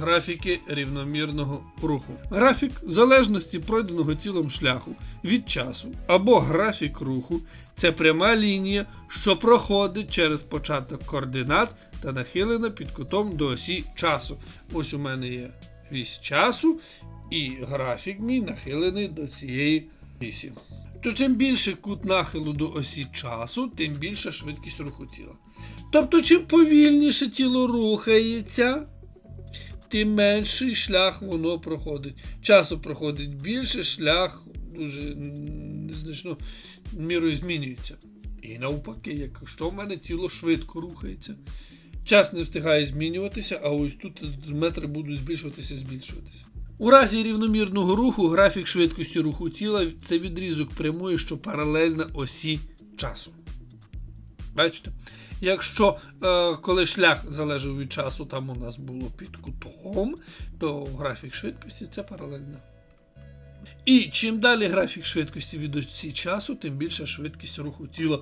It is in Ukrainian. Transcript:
графіки рівномірного руху. Графік залежності пройденого тілом шляху від часу або графік руху це пряма лінія, що проходить через початок координат та нахилена під кутом до осі часу. Ось у мене є вісь часу, і графік мій нахилений до цієї вісі. То чим більше кут нахилу до осі часу, тим більша швидкість руху тіла. Тобто, чим повільніше тіло рухається, тим менший шлях воно проходить. Часу проходить більше, шлях дуже незначно мірою змінюється. І навпаки, якщо в мене тіло швидко рухається, час не встигає змінюватися, а ось тут метри будуть збільшуватися, збільшуватися. У разі рівномірного руху графік швидкості руху тіла це відрізок прямої, що паралельна осі часу. Бачите? Якщо е, коли шлях залежав від часу, там у нас було під кутом, то графік швидкості це паралельно. І чим далі графік швидкості від осі часу, тим більша швидкість руху тіла